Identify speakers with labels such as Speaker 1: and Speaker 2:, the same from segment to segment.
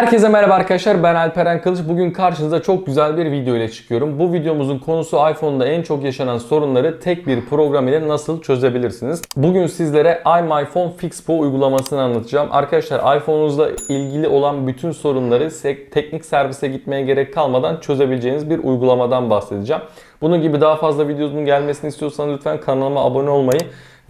Speaker 1: Herkese merhaba arkadaşlar ben Alperen Kılıç. Bugün karşınıza çok güzel bir video ile çıkıyorum. Bu videomuzun konusu iPhone'da en çok yaşanan sorunları tek bir program ile nasıl çözebilirsiniz? Bugün sizlere iMyPhone Fix Pro uygulamasını anlatacağım. Arkadaşlar iPhone'unuzla ilgili olan bütün sorunları teknik servise gitmeye gerek kalmadan çözebileceğiniz bir uygulamadan bahsedeceğim. Bunun gibi daha fazla videonun gelmesini istiyorsanız lütfen kanalıma abone olmayı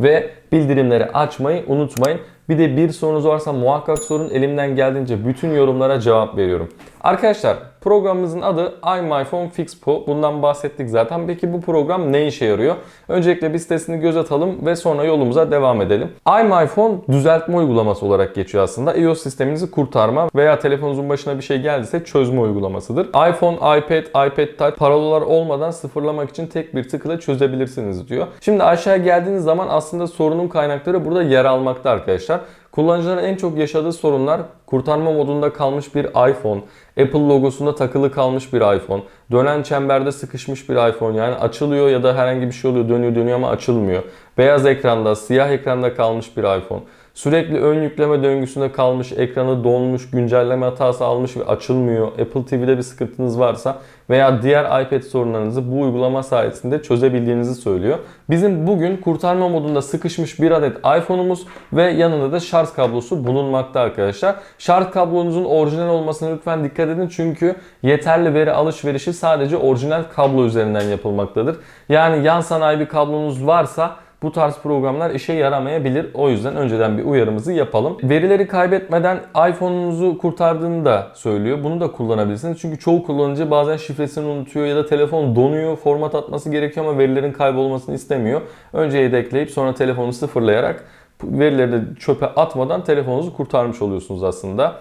Speaker 1: ve bildirimleri açmayı unutmayın. Bir de bir sorunuz varsa muhakkak sorun. Elimden geldiğince bütün yorumlara cevap veriyorum. Arkadaşlar programımızın adı iMyPhone Fix Pro. Bundan bahsettik zaten. Peki bu program ne işe yarıyor? Öncelikle bir sitesini göz atalım ve sonra yolumuza devam edelim. iMyPhone düzeltme uygulaması olarak geçiyor aslında. iOS sisteminizi kurtarma veya telefonunuzun başına bir şey geldiyse çözme uygulamasıdır. iPhone, iPad, iPad Touch parolalar olmadan sıfırlamak için tek bir tıkla çözebilirsiniz diyor. Şimdi aşağıya geldiğiniz zaman aslında sorunun kaynakları burada yer almakta arkadaşlar. Kullanıcıların en çok yaşadığı sorunlar kurtarma modunda kalmış bir iPhone, Apple logosunda takılı kalmış bir iPhone, dönen çemberde sıkışmış bir iPhone yani açılıyor ya da herhangi bir şey oluyor dönüyor dönüyor ama açılmıyor. Beyaz ekranda, siyah ekranda kalmış bir iPhone. Sürekli ön yükleme döngüsünde kalmış, ekranı donmuş, güncelleme hatası almış ve açılmıyor. Apple TV'de bir sıkıntınız varsa veya diğer iPad sorunlarınızı bu uygulama sayesinde çözebildiğinizi söylüyor. Bizim bugün kurtarma modunda sıkışmış bir adet iPhone'umuz ve yanında da şarj kablosu bulunmakta arkadaşlar. Şarj kablonuzun orijinal olmasına lütfen dikkat edin çünkü yeterli veri alışverişi sadece orijinal kablo üzerinden yapılmaktadır. Yani yan sanayi bir kablonuz varsa bu tarz programlar işe yaramayabilir. O yüzden önceden bir uyarımızı yapalım. Verileri kaybetmeden iPhone'unuzu kurtardığını da söylüyor. Bunu da kullanabilirsiniz. Çünkü çoğu kullanıcı bazen şifresini unutuyor ya da telefon donuyor, format atması gerekiyor ama verilerin kaybolmasını istemiyor. Önce yedekleyip sonra telefonu sıfırlayarak verileri de çöpe atmadan telefonunuzu kurtarmış oluyorsunuz aslında.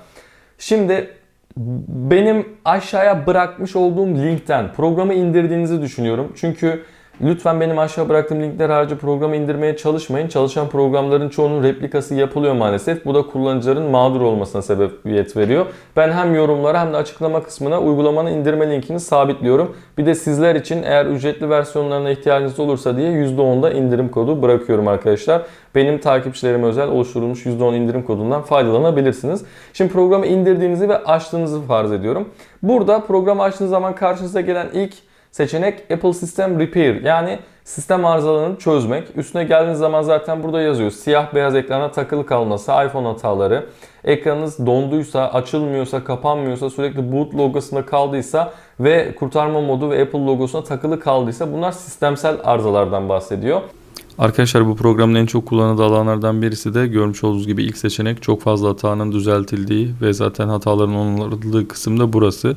Speaker 1: Şimdi benim aşağıya bırakmış olduğum linkten programı indirdiğinizi düşünüyorum. Çünkü lütfen benim aşağı bıraktığım linkler harici programı indirmeye çalışmayın. Çalışan programların çoğunun replikası yapılıyor maalesef. Bu da kullanıcıların mağdur olmasına sebebiyet veriyor. Ben hem yorumlara hem de açıklama kısmına uygulamanın indirme linkini sabitliyorum. Bir de sizler için eğer ücretli versiyonlarına ihtiyacınız olursa diye %10'da indirim kodu bırakıyorum arkadaşlar. Benim takipçilerime özel oluşturulmuş %10 indirim kodundan faydalanabilirsiniz. Şimdi programı indirdiğinizi ve açtığınızı farz ediyorum. Burada programı açtığınız zaman karşınıza gelen ilk seçenek Apple System Repair yani sistem arızalarını çözmek. Üstüne geldiğiniz zaman zaten burada yazıyor. Siyah beyaz ekrana takılı kalması, iPhone hataları, ekranınız donduysa, açılmıyorsa, kapanmıyorsa, sürekli boot logosunda kaldıysa ve kurtarma modu ve Apple logosuna takılı kaldıysa bunlar sistemsel arızalardan bahsediyor.
Speaker 2: Arkadaşlar bu programın en çok kullanıldığı alanlardan birisi de görmüş olduğunuz gibi ilk seçenek çok fazla hatanın düzeltildiği ve zaten hataların onarıldığı kısım da burası.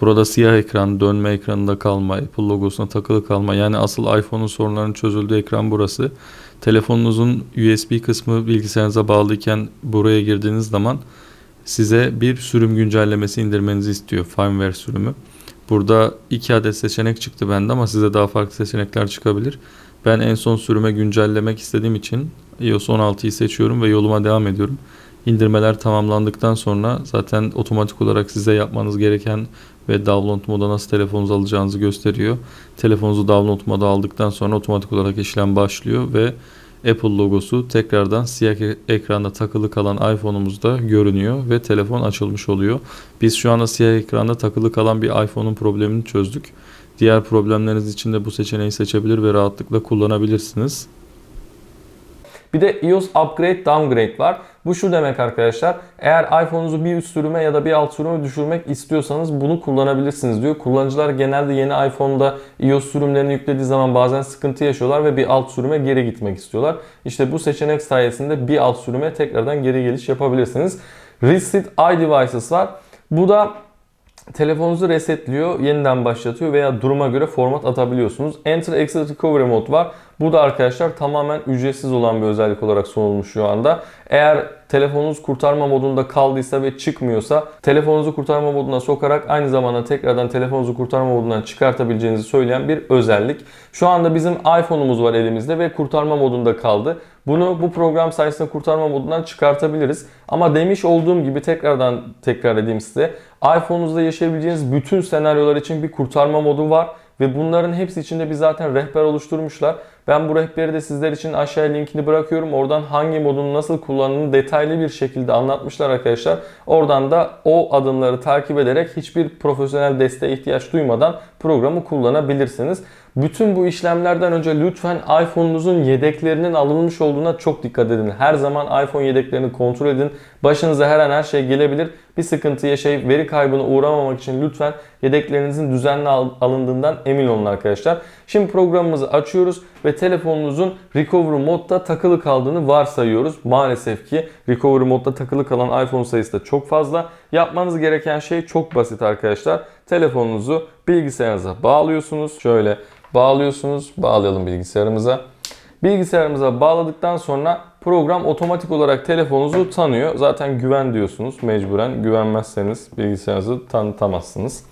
Speaker 2: Burada siyah ekran, dönme ekranında kalma, Apple logosuna takılı kalma yani asıl iPhone'un sorunlarının çözüldüğü ekran burası. Telefonunuzun USB kısmı bilgisayarınıza bağlıyken buraya girdiğiniz zaman size bir sürüm güncellemesi indirmenizi istiyor. Firmware sürümü. Burada iki adet seçenek çıktı bende ama size daha farklı seçenekler çıkabilir. Ben en son sürüme güncellemek istediğim için iOS 16'yı seçiyorum ve yoluma devam ediyorum. İndirmeler tamamlandıktan sonra zaten otomatik olarak size yapmanız gereken ve download moda nasıl telefonunuzu alacağınızı gösteriyor. Telefonunuzu download moda aldıktan sonra otomatik olarak işlem başlıyor ve Apple logosu tekrardan siyah ekranda takılı kalan iPhone'umuzda görünüyor ve telefon açılmış oluyor. Biz şu anda siyah ekranda takılı kalan bir iPhone'un problemini çözdük. Diğer problemleriniz için de bu seçeneği seçebilir ve rahatlıkla kullanabilirsiniz.
Speaker 1: Bir de iOS Upgrade Downgrade var. Bu şu demek arkadaşlar. Eğer iPhone'unuzu bir üst sürüme ya da bir alt sürüme düşürmek istiyorsanız bunu kullanabilirsiniz diyor. Kullanıcılar genelde yeni iPhone'da iOS sürümlerini yüklediği zaman bazen sıkıntı yaşıyorlar ve bir alt sürüme geri gitmek istiyorlar. İşte bu seçenek sayesinde bir alt sürüme tekrardan geri geliş yapabilirsiniz. Reset iDevices var. Bu da telefonunuzu resetliyor, yeniden başlatıyor veya duruma göre format atabiliyorsunuz. Enter Exit Recovery Mode var. Bu da arkadaşlar tamamen ücretsiz olan bir özellik olarak sunulmuş şu anda. Eğer telefonunuz kurtarma modunda kaldıysa ve çıkmıyorsa telefonunuzu kurtarma moduna sokarak aynı zamanda tekrardan telefonunuzu kurtarma modundan çıkartabileceğinizi söyleyen bir özellik. Şu anda bizim iPhone'umuz var elimizde ve kurtarma modunda kaldı. Bunu bu program sayesinde kurtarma modundan çıkartabiliriz. Ama demiş olduğum gibi tekrardan tekrar edeyim size. iPhone'unuzda yaşayabileceğiniz bütün senaryolar için bir kurtarma modu var. Ve bunların hepsi içinde bir zaten rehber oluşturmuşlar. Ben bu rehberi de sizler için aşağıya linkini bırakıyorum. Oradan hangi modun nasıl kullanıldığını detaylı bir şekilde anlatmışlar arkadaşlar. Oradan da o adımları takip ederek hiçbir profesyonel desteğe ihtiyaç duymadan programı kullanabilirsiniz. Bütün bu işlemlerden önce lütfen iPhone'unuzun yedeklerinin alınmış olduğuna çok dikkat edin. Her zaman iPhone yedeklerini kontrol edin. Başınıza her an her şey gelebilir. Bir sıkıntı yaşayıp veri kaybına uğramamak için lütfen yedeklerinizin düzenli al- alındığından emin olun arkadaşlar. Şimdi programımızı açıyoruz ve telefonunuzun recovery modda takılı kaldığını varsayıyoruz. Maalesef ki recovery modda takılı kalan iPhone sayısı da çok fazla. Yapmanız gereken şey çok basit arkadaşlar. Telefonunuzu bilgisayarınıza bağlıyorsunuz. Şöyle bağlıyorsunuz. Bağlayalım bilgisayarımıza. Bilgisayarımıza bağladıktan sonra program otomatik olarak telefonunuzu tanıyor. Zaten güven diyorsunuz mecburen. Güvenmezseniz bilgisayarınızı tanıtamazsınız.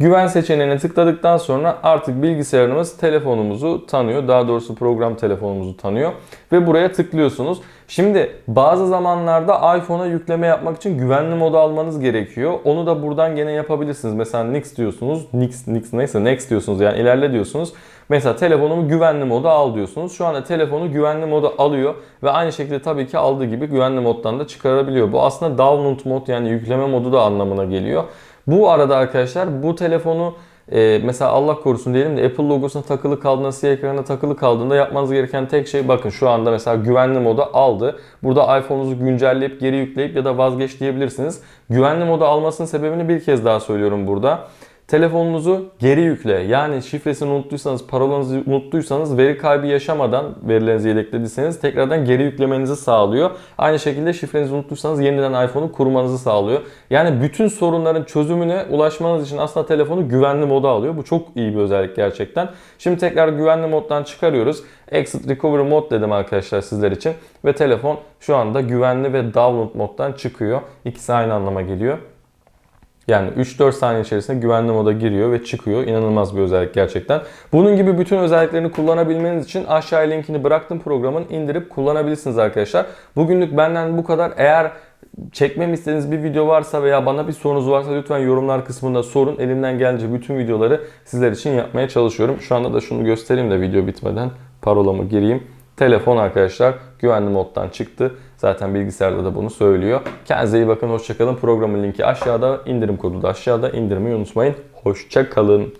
Speaker 1: Güven seçeneğine tıkladıktan sonra artık bilgisayarımız telefonumuzu tanıyor. Daha doğrusu program telefonumuzu tanıyor. Ve buraya tıklıyorsunuz. Şimdi bazı zamanlarda iPhone'a yükleme yapmak için güvenli modu almanız gerekiyor. Onu da buradan gene yapabilirsiniz. Mesela Next diyorsunuz. Next, Next neyse Next diyorsunuz yani ilerle diyorsunuz. Mesela telefonumu güvenli moda al diyorsunuz. Şu anda telefonu güvenli moda alıyor ve aynı şekilde tabii ki aldığı gibi güvenli moddan da çıkarabiliyor. Bu aslında download mod yani yükleme modu da anlamına geliyor. Bu arada arkadaşlar bu telefonu e, mesela Allah korusun diyelim de Apple logosuna takılı kaldığında, siyah ekranına takılı kaldığında yapmanız gereken tek şey bakın şu anda mesela güvenli moda aldı. Burada iPhone'unuzu güncelleyip geri yükleyip ya da vazgeç diyebilirsiniz. Güvenli moda almasının sebebini bir kez daha söylüyorum burada. Telefonunuzu geri yükle. Yani şifresini unuttuysanız, parolanızı unuttuysanız veri kaybı yaşamadan verilerinizi yedeklediyseniz tekrardan geri yüklemenizi sağlıyor. Aynı şekilde şifrenizi unuttuysanız yeniden iPhone'u kurmanızı sağlıyor. Yani bütün sorunların çözümüne ulaşmanız için aslında telefonu güvenli moda alıyor. Bu çok iyi bir özellik gerçekten. Şimdi tekrar güvenli moddan çıkarıyoruz. Exit Recovery Mode dedim arkadaşlar sizler için. Ve telefon şu anda güvenli ve download moddan çıkıyor. İkisi aynı anlama geliyor. Yani 3-4 saniye içerisinde güvenli moda giriyor ve çıkıyor. İnanılmaz bir özellik gerçekten. Bunun gibi bütün özelliklerini kullanabilmeniz için aşağıya linkini bıraktım programın. indirip kullanabilirsiniz arkadaşlar. Bugünlük benden bu kadar. Eğer çekmemi istediğiniz bir video varsa veya bana bir sorunuz varsa lütfen yorumlar kısmında sorun. Elimden gelince bütün videoları sizler için yapmaya çalışıyorum. Şu anda da şunu göstereyim de video bitmeden parolamı gireyim. Telefon arkadaşlar güvenli moddan çıktı. Zaten bilgisayarda da bunu söylüyor. Kendinize iyi bakın. Hoşçakalın. Programın linki aşağıda. indirim kodu da aşağıda. İndirmeyi unutmayın. Hoşçakalın.